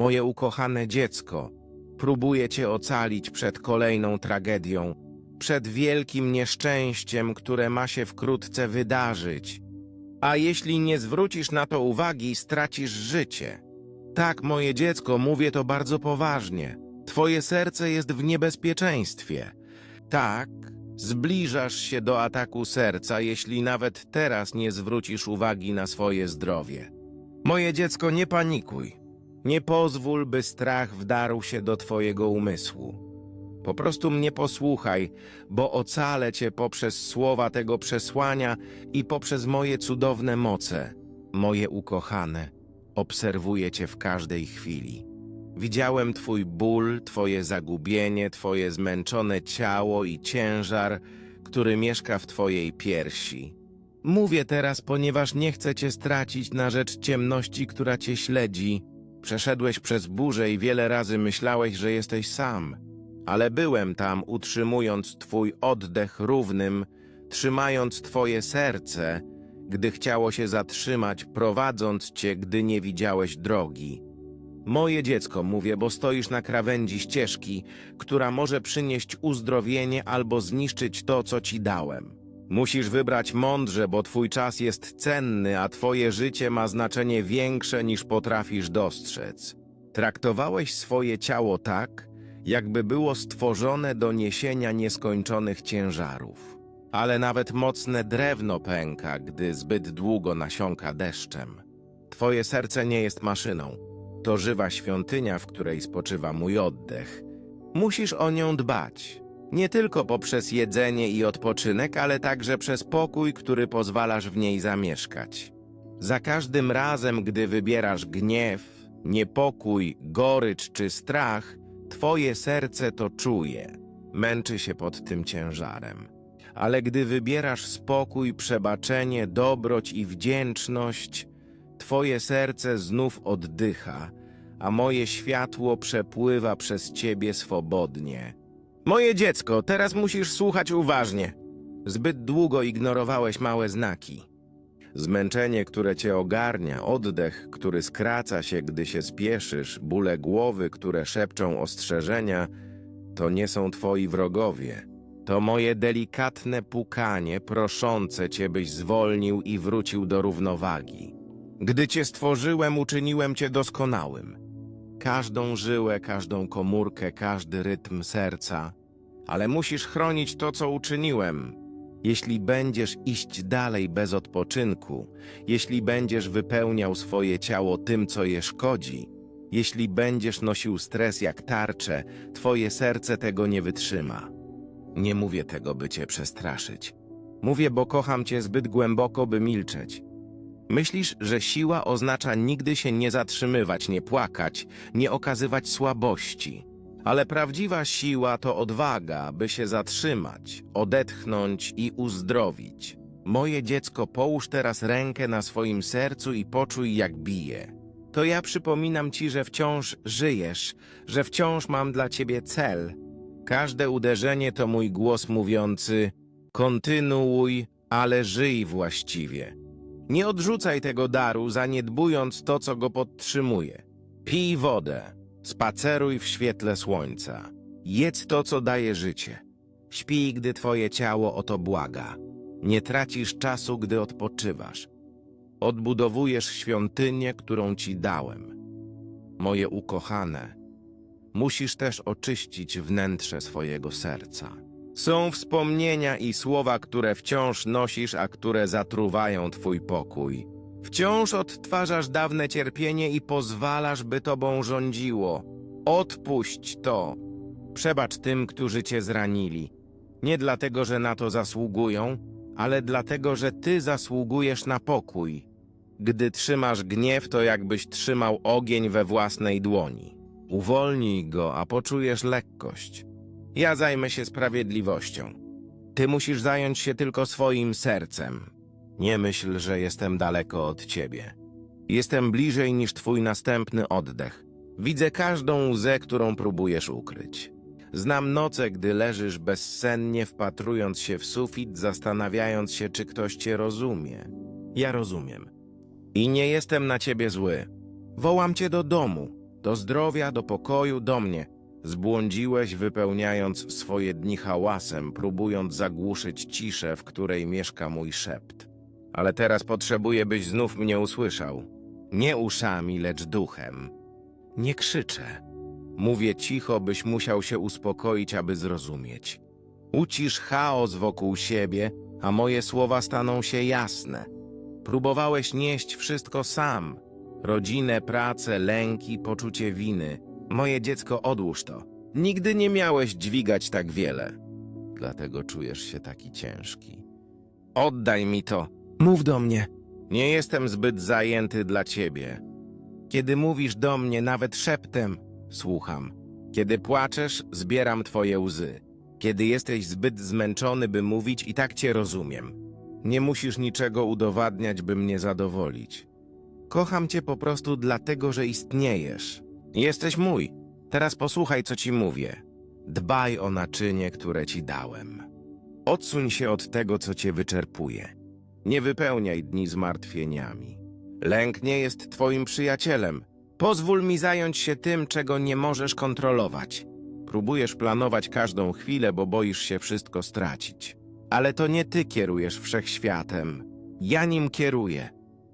Moje ukochane dziecko, próbuję cię ocalić przed kolejną tragedią, przed wielkim nieszczęściem, które ma się wkrótce wydarzyć. A jeśli nie zwrócisz na to uwagi, stracisz życie. Tak, moje dziecko, mówię to bardzo poważnie. Twoje serce jest w niebezpieczeństwie. Tak, zbliżasz się do ataku serca, jeśli nawet teraz nie zwrócisz uwagi na swoje zdrowie. Moje dziecko, nie panikuj. Nie pozwól, by strach wdarł się do twojego umysłu. Po prostu mnie posłuchaj, bo ocalę cię poprzez słowa tego przesłania i poprzez moje cudowne moce. Moje ukochane, obserwuję cię w każdej chwili. Widziałem twój ból, twoje zagubienie, twoje zmęczone ciało i ciężar, który mieszka w twojej piersi. Mówię teraz, ponieważ nie chcę cię stracić na rzecz ciemności, która cię śledzi. Przeszedłeś przez burzę i wiele razy myślałeś, że jesteś sam. Ale byłem tam, utrzymując twój oddech równym, trzymając twoje serce, gdy chciało się zatrzymać, prowadząc cię, gdy nie widziałeś drogi. Moje dziecko, mówię, bo stoisz na krawędzi ścieżki, która może przynieść uzdrowienie albo zniszczyć to, co ci dałem. Musisz wybrać mądrze, bo twój czas jest cenny, a twoje życie ma znaczenie większe niż potrafisz dostrzec. Traktowałeś swoje ciało tak, jakby było stworzone do niesienia nieskończonych ciężarów. Ale nawet mocne drewno pęka, gdy zbyt długo nasiąka deszczem. Twoje serce nie jest maszyną. To żywa świątynia, w której spoczywa mój oddech. Musisz o nią dbać. Nie tylko poprzez jedzenie i odpoczynek, ale także przez pokój, który pozwalasz w niej zamieszkać. Za każdym razem, gdy wybierasz gniew, niepokój, gorycz czy strach, twoje serce to czuje. Męczy się pod tym ciężarem. Ale gdy wybierasz spokój, przebaczenie, dobroć i wdzięczność, twoje serce znów oddycha, a moje światło przepływa przez ciebie swobodnie. Moje dziecko, teraz musisz słuchać uważnie. Zbyt długo ignorowałeś małe znaki. Zmęczenie, które cię ogarnia, oddech, który skraca się, gdy się spieszysz, bóle głowy, które szepczą ostrzeżenia, to nie są twoi wrogowie. To moje delikatne pukanie proszące cię, byś zwolnił i wrócił do równowagi. Gdy cię stworzyłem, uczyniłem cię doskonałym. Każdą żyłę, każdą komórkę, każdy rytm serca. Ale musisz chronić to, co uczyniłem. Jeśli będziesz iść dalej bez odpoczynku, jeśli będziesz wypełniał swoje ciało tym, co je szkodzi, jeśli będziesz nosił stres jak tarczę, twoje serce tego nie wytrzyma. Nie mówię tego, by cię przestraszyć. Mówię, bo kocham cię zbyt głęboko, by milczeć. Myślisz, że siła oznacza nigdy się nie zatrzymywać, nie płakać, nie okazywać słabości. Ale prawdziwa siła to odwaga, by się zatrzymać, odetchnąć i uzdrowić. Moje dziecko, połóż teraz rękę na swoim sercu i poczuj, jak bije. To ja przypominam ci, że wciąż żyjesz, że wciąż mam dla ciebie cel. Każde uderzenie to mój głos mówiący: kontynuuj, ale żyj właściwie. Nie odrzucaj tego daru, zaniedbując to, co go podtrzymuje. Pij wodę, spaceruj w świetle słońca. Jedz to, co daje życie. Śpij, gdy twoje ciało o to błaga. Nie tracisz czasu, gdy odpoczywasz. Odbudowujesz świątynię, którą ci dałem. Moje ukochane, musisz też oczyścić wnętrze swojego serca. Są wspomnienia i słowa, które wciąż nosisz, a które zatruwają twój pokój. Wciąż odtwarzasz dawne cierpienie i pozwalasz, by tobą rządziło. Odpuść to. Przebacz tym, którzy cię zranili. Nie dlatego, że na to zasługują, ale dlatego, że ty zasługujesz na pokój. Gdy trzymasz gniew, to jakbyś trzymał ogień we własnej dłoni. Uwolnij go, a poczujesz lekkość. Ja zajmę się sprawiedliwością. Ty musisz zająć się tylko swoim sercem. Nie myśl, że jestem daleko od ciebie. Jestem bliżej niż twój następny oddech. Widzę każdą łzę, którą próbujesz ukryć. Znam noce, gdy leżysz bezsennie, wpatrując się w sufit, zastanawiając się, czy ktoś cię rozumie. Ja rozumiem. I nie jestem na ciebie zły. Wołam cię do domu. Do zdrowia, do pokoju, do mnie. Zbłądziłeś, wypełniając swoje dni hałasem, próbując zagłuszyć ciszę, w której mieszka mój szept. Ale teraz potrzebuję, byś znów mnie usłyszał. Nie uszami, lecz duchem. Nie krzyczę. Mówię cicho, byś musiał się uspokoić, aby zrozumieć. Ucisz chaos wokół siebie, a moje słowa staną się jasne. Próbowałeś nieść wszystko sam. Rodzinę, pracę, lęki, poczucie winy. Moje dziecko, odłóż to. Nigdy nie miałeś dźwigać tak wiele. Dlatego czujesz się taki ciężki. Oddaj mi to. Mów do mnie. Nie jestem zbyt zajęty dla ciebie. Kiedy mówisz do mnie nawet szeptem, słucham. Kiedy płaczesz, zbieram twoje łzy. Kiedy jesteś zbyt zmęczony, by mówić, i tak cię rozumiem. Nie musisz niczego udowadniać, by mnie zadowolić. Kocham cię po prostu dlatego, że istniejesz. Jesteś mój. Teraz posłuchaj, co ci mówię. Dbaj o naczynie, które ci dałem. Odsuń się od tego, co cię wyczerpuje. Nie wypełniaj dni zmartwieniami. Lęk nie jest twoim przyjacielem. Pozwól mi zająć się tym, czego nie możesz kontrolować. Próbujesz planować każdą chwilę, bo boisz się wszystko stracić. Ale to nie ty kierujesz wszechświatem. Ja nim kieruję.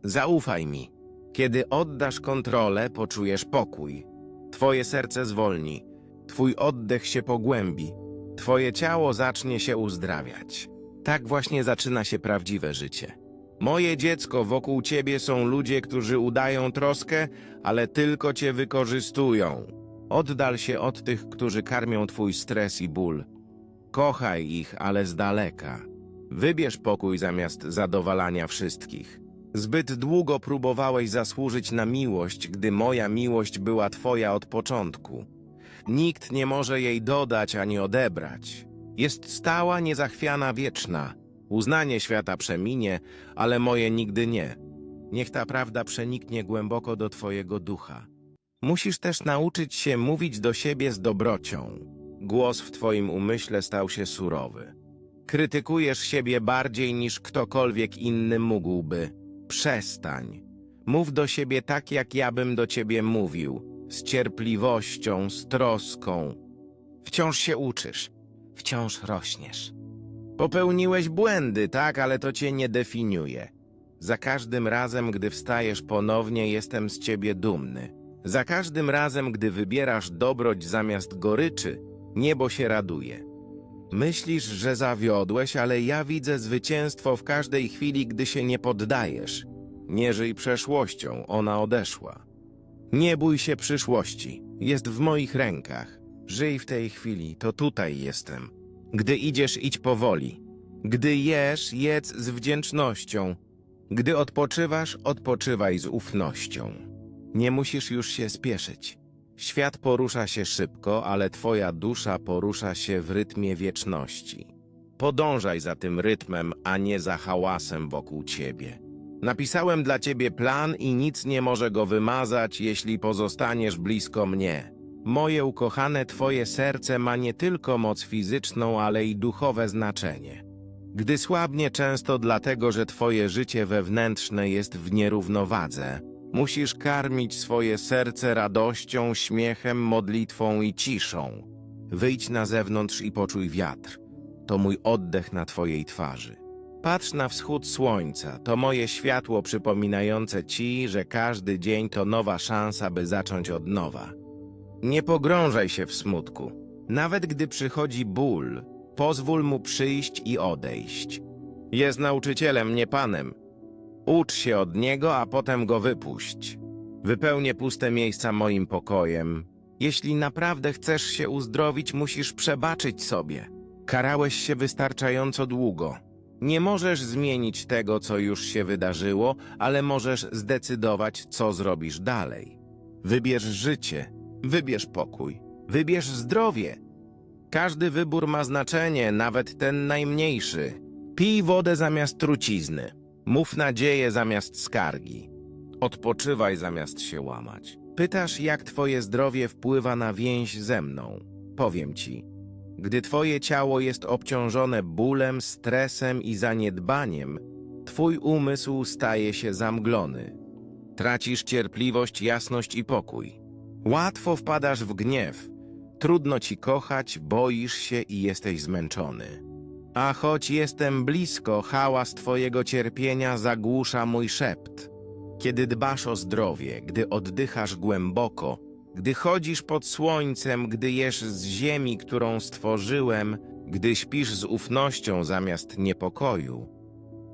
Zaufaj mi. Kiedy oddasz kontrolę, poczujesz pokój. Twoje serce zwolni. Twój oddech się pogłębi. Twoje ciało zacznie się uzdrawiać. Tak właśnie zaczyna się prawdziwe życie. Moje dziecko, wokół ciebie są ludzie, którzy udają troskę, ale tylko cię wykorzystują. Oddal się od tych, którzy karmią twój stres i ból. Kochaj ich, ale z daleka. Wybierz pokój zamiast zadowalania wszystkich. Zbyt długo próbowałeś zasłużyć na miłość, gdy moja miłość była twoja od początku. Nikt nie może jej dodać ani odebrać. Jest stała, niezachwiana, wieczna. Uznanie świata przeminie, ale moje nigdy nie. Niech ta prawda przeniknie głęboko do twojego ducha. Musisz też nauczyć się mówić do siebie z dobrocią. Głos w twoim umyśle stał się surowy. Krytykujesz siebie bardziej niż ktokolwiek inny mógłby. Przestań. Mów do siebie tak, jak ja bym do ciebie mówił. Z cierpliwością, z troską. Wciąż się uczysz. Wciąż rośniesz. Popełniłeś błędy, tak, ale to cię nie definiuje. Za każdym razem, gdy wstajesz ponownie, jestem z ciebie dumny. Za każdym razem, gdy wybierasz dobroć zamiast goryczy, niebo się raduje. Myślisz, że zawiodłeś, ale ja widzę zwycięstwo w każdej chwili, gdy się nie poddajesz. Nie żyj przeszłością, ona odeszła. Nie bój się przyszłości, jest w moich rękach. Żyj w tej chwili, to tutaj jestem. Gdy idziesz, idź powoli. Gdy jesz, jedz z wdzięcznością. Gdy odpoczywasz, odpoczywaj z ufnością. Nie musisz już się spieszyć. Świat porusza się szybko, ale twoja dusza porusza się w rytmie wieczności. Podążaj za tym rytmem, a nie za hałasem wokół ciebie. Napisałem dla ciebie plan i nic nie może go wymazać, jeśli pozostaniesz blisko mnie. Moje ukochane twoje serce ma nie tylko moc fizyczną, ale i duchowe znaczenie. Gdy słabnie często dlatego, że twoje życie wewnętrzne jest w nierównowadze, musisz karmić swoje serce radością, śmiechem, modlitwą i ciszą. Wyjdź na zewnątrz i poczuj wiatr. To mój oddech na twojej twarzy. Patrz na wschód słońca, to moje światło przypominające ci, że każdy dzień to nowa szansa, by zacząć od nowa. Nie pogrążaj się w smutku. Nawet gdy przychodzi ból, pozwól mu przyjść i odejść. Jest nauczycielem, nie panem. Ucz się od niego, a potem go wypuść. Wypełnię puste miejsca moim pokojem. Jeśli naprawdę chcesz się uzdrowić, musisz przebaczyć sobie. Karałeś się wystarczająco długo. Nie możesz zmienić tego, co już się wydarzyło, ale możesz zdecydować, co zrobisz dalej. Wybierz życie, wybierz pokój, wybierz zdrowie. Każdy wybór ma znaczenie, nawet ten najmniejszy. Pij wodę zamiast trucizny. Mów nadzieję zamiast skargi. Odpoczywaj zamiast się łamać. Pytasz, jak twoje zdrowie wpływa na więź ze mną. Powiem ci. Gdy twoje ciało jest obciążone bólem, stresem i zaniedbaniem, twój umysł staje się zamglony. Tracisz cierpliwość, jasność i pokój. Łatwo wpadasz w gniew. Trudno ci kochać, boisz się i jesteś zmęczony. A choć jestem blisko, hałas twojego cierpienia zagłusza mój szept. Kiedy dbasz o zdrowie, gdy oddychasz głęboko, gdy chodzisz pod słońcem, gdy jesz z ziemi, którą stworzyłem, gdy śpisz z ufnością zamiast niepokoju,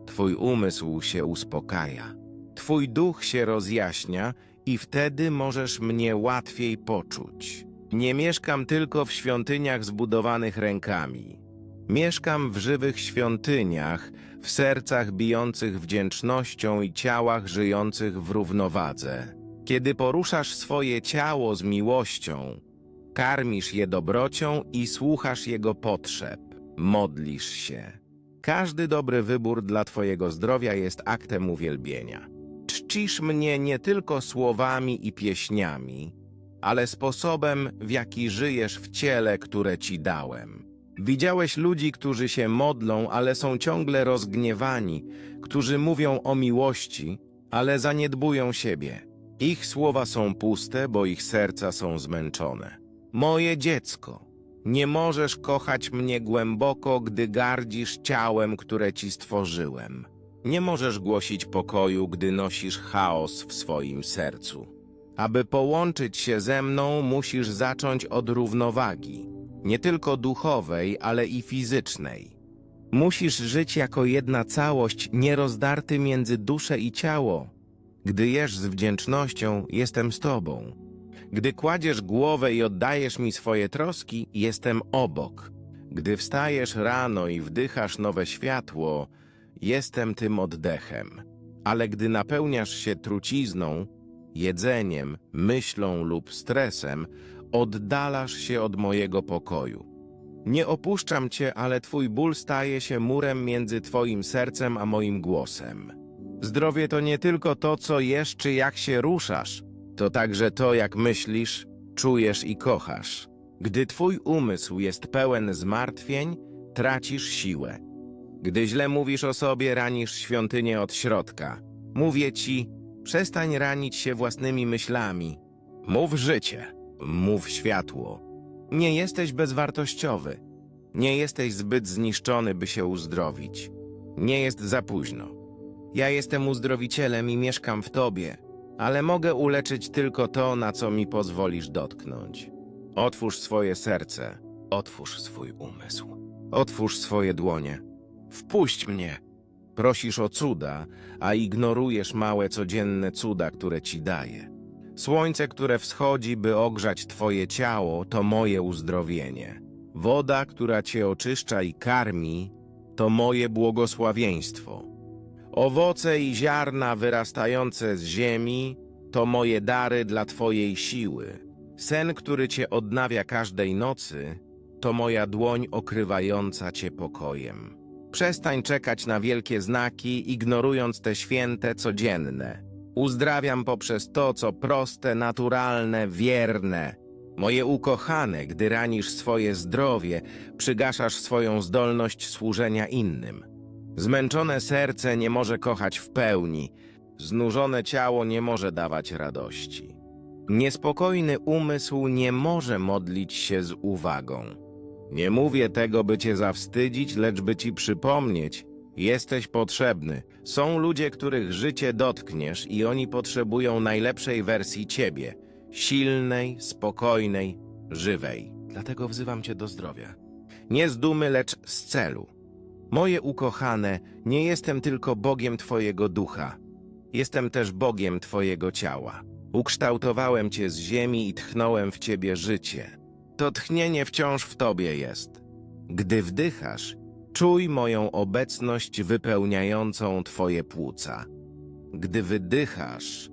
twój umysł się uspokaja, twój duch się rozjaśnia i wtedy możesz mnie łatwiej poczuć. Nie mieszkam tylko w świątyniach zbudowanych rękami. Mieszkam w żywych świątyniach, w sercach bijących wdzięcznością i ciałach żyjących w równowadze. Kiedy poruszasz swoje ciało z miłością, karmisz je dobrocią i słuchasz jego potrzeb, modlisz się. Każdy dobry wybór dla Twojego zdrowia jest aktem uwielbienia. Czcisz mnie nie tylko słowami i pieśniami, ale sposobem, w jaki żyjesz w ciele, które Ci dałem. Widziałeś ludzi, którzy się modlą, ale są ciągle rozgniewani, którzy mówią o miłości, ale zaniedbują siebie. Ich słowa są puste, bo ich serca są zmęczone. Moje dziecko, nie możesz kochać mnie głęboko, gdy gardzisz ciałem, które ci stworzyłem. Nie możesz głosić pokoju, gdy nosisz chaos w swoim sercu. Aby połączyć się ze mną, musisz zacząć od równowagi, nie tylko duchowej, ale i fizycznej. Musisz żyć jako jedna całość, nierozdarty między duszę i ciało. Gdy jesz z wdzięcznością, jestem z tobą. Gdy kładziesz głowę i oddajesz mi swoje troski, jestem obok. Gdy wstajesz rano i wdychasz nowe światło, jestem tym oddechem. Ale gdy napełniasz się trucizną, jedzeniem, myślą lub stresem, oddalasz się od mojego pokoju. Nie opuszczam cię, ale twój ból staje się murem między twoim sercem a moim głosem. Zdrowie to nie tylko to, co jesz czy jak się ruszasz, to także to, jak myślisz, czujesz i kochasz. Gdy twój umysł jest pełen zmartwień, tracisz siłę. Gdy źle mówisz o sobie, ranisz świątynię od środka. Mówię ci, przestań ranić się własnymi myślami. Mów życie, mów światło. Nie jesteś bezwartościowy. Nie jesteś zbyt zniszczony, by się uzdrowić. Nie jest za późno. Ja jestem uzdrowicielem i mieszkam w tobie, ale mogę uleczyć tylko to, na co mi pozwolisz dotknąć. Otwórz swoje serce, otwórz swój umysł, otwórz swoje dłonie. Wpuść mnie. Prosisz o cuda, a ignorujesz małe codzienne cuda, które ci daję. Słońce, które wschodzi, by ogrzać twoje ciało, to moje uzdrowienie. Woda, która cię oczyszcza i karmi, to moje błogosławieństwo. Owoce i ziarna wyrastające z ziemi to moje dary dla Twojej siły. Sen, który Cię odnawia każdej nocy, to moja dłoń okrywająca Cię pokojem. Przestań czekać na wielkie znaki, ignorując te święte codzienne. Uzdrawiam poprzez to, co proste, naturalne, wierne. Moje ukochane, gdy ranisz swoje zdrowie, przygaszasz swoją zdolność służenia innym. Zmęczone serce nie może kochać w pełni, znużone ciało nie może dawać radości. Niespokojny umysł nie może modlić się z uwagą. Nie mówię tego, by cię zawstydzić, lecz by ci przypomnieć, jesteś potrzebny. Są ludzie, których życie dotkniesz i oni potrzebują najlepszej wersji ciebie, silnej, spokojnej, żywej. Dlatego wzywam cię do zdrowia. Nie z dumy, lecz z celu. Moje ukochane, nie jestem tylko Bogiem Twojego ducha, jestem też Bogiem Twojego ciała. Ukształtowałem Cię z ziemi i tchnąłem w Ciebie życie. To tchnienie wciąż w Tobie jest. Gdy wdychasz, czuj moją obecność wypełniającą Twoje płuca. Gdy wydychasz,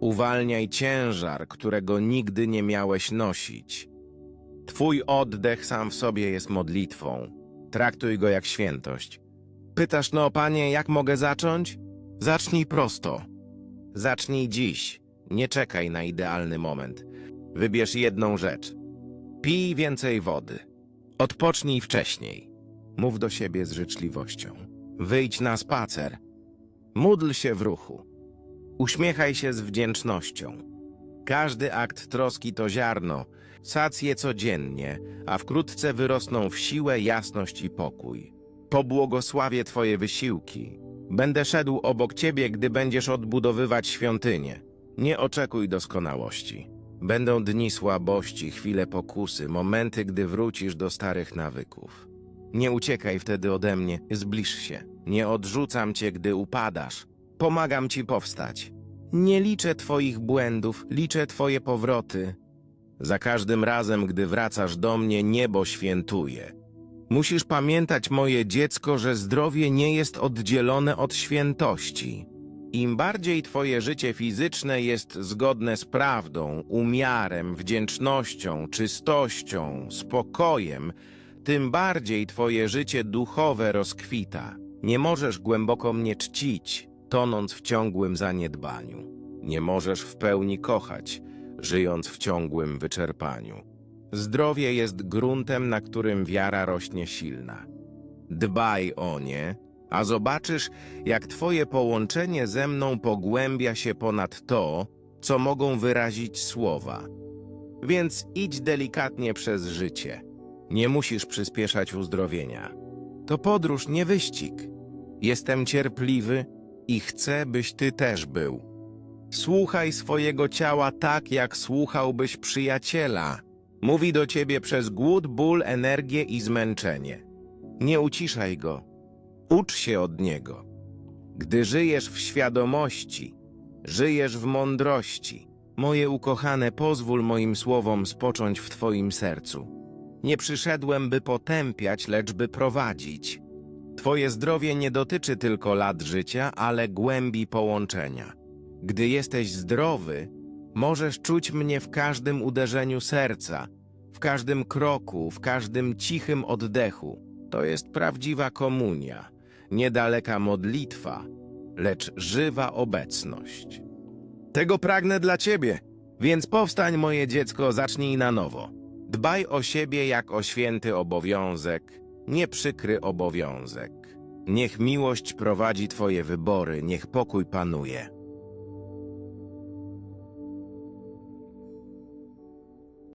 uwalniaj ciężar, którego nigdy nie miałeś nosić. Twój oddech sam w sobie jest modlitwą. Traktuj go jak świętość. Pytasz, no panie, jak mogę zacząć? Zacznij prosto. Zacznij dziś. Nie czekaj na idealny moment. Wybierz jedną rzecz. Pij więcej wody. Odpocznij wcześniej. Mów do siebie z życzliwością. Wyjdź na spacer. Módl się w ruchu. Uśmiechaj się z wdzięcznością. Każdy akt troski to ziarno. Sadz je codziennie, a wkrótce wyrosną w siłę, jasność i pokój. Pobłogosławię Twoje wysiłki. Będę szedł obok Ciebie, gdy będziesz odbudowywać świątynię. Nie oczekuj doskonałości. Będą dni słabości, chwile pokusy, momenty, gdy wrócisz do starych nawyków. Nie uciekaj wtedy ode mnie, zbliż się. Nie odrzucam cię, gdy upadasz. Pomagam ci powstać. Nie liczę twoich błędów, liczę twoje powroty. Za każdym razem, gdy wracasz do mnie, niebo świętuje. Musisz pamiętać, moje dziecko, że zdrowie nie jest oddzielone od świętości. Im bardziej twoje życie fizyczne jest zgodne z prawdą, umiarem, wdzięcznością, czystością, spokojem, tym bardziej twoje życie duchowe rozkwita. Nie możesz głęboko mnie czcić, tonąc w ciągłym zaniedbaniu. Nie możesz w pełni kochać, żyjąc w ciągłym wyczerpaniu. Zdrowie jest gruntem, na którym wiara rośnie silna. Dbaj o nie, a zobaczysz, jak twoje połączenie ze mną pogłębia się ponad to, co mogą wyrazić słowa. Więc idź delikatnie przez życie. Nie musisz przyspieszać uzdrowienia. To podróż, nie wyścig. Jestem cierpliwy i chcę, byś ty też był. Słuchaj swojego ciała tak, jak słuchałbyś przyjaciela. Mówi do ciebie przez głód, ból, energię i zmęczenie. Nie uciszaj go. Ucz się od niego. Gdy żyjesz w świadomości, żyjesz w mądrości. Moje ukochane, pozwól moim słowom spocząć w twoim sercu. Nie przyszedłem, by potępiać, lecz by prowadzić. Twoje zdrowie nie dotyczy tylko lat życia, ale głębi połączenia. Gdy jesteś zdrowy, możesz czuć mnie w każdym uderzeniu serca, w każdym kroku, w każdym cichym oddechu. To jest prawdziwa komunia, niedaleka modlitwa, lecz żywa obecność. Tego pragnę dla ciebie, więc powstań, moje dziecko, zacznij na nowo. Dbaj o siebie jak o święty obowiązek, nie przykry obowiązek. Niech miłość prowadzi twoje wybory, niech pokój panuje.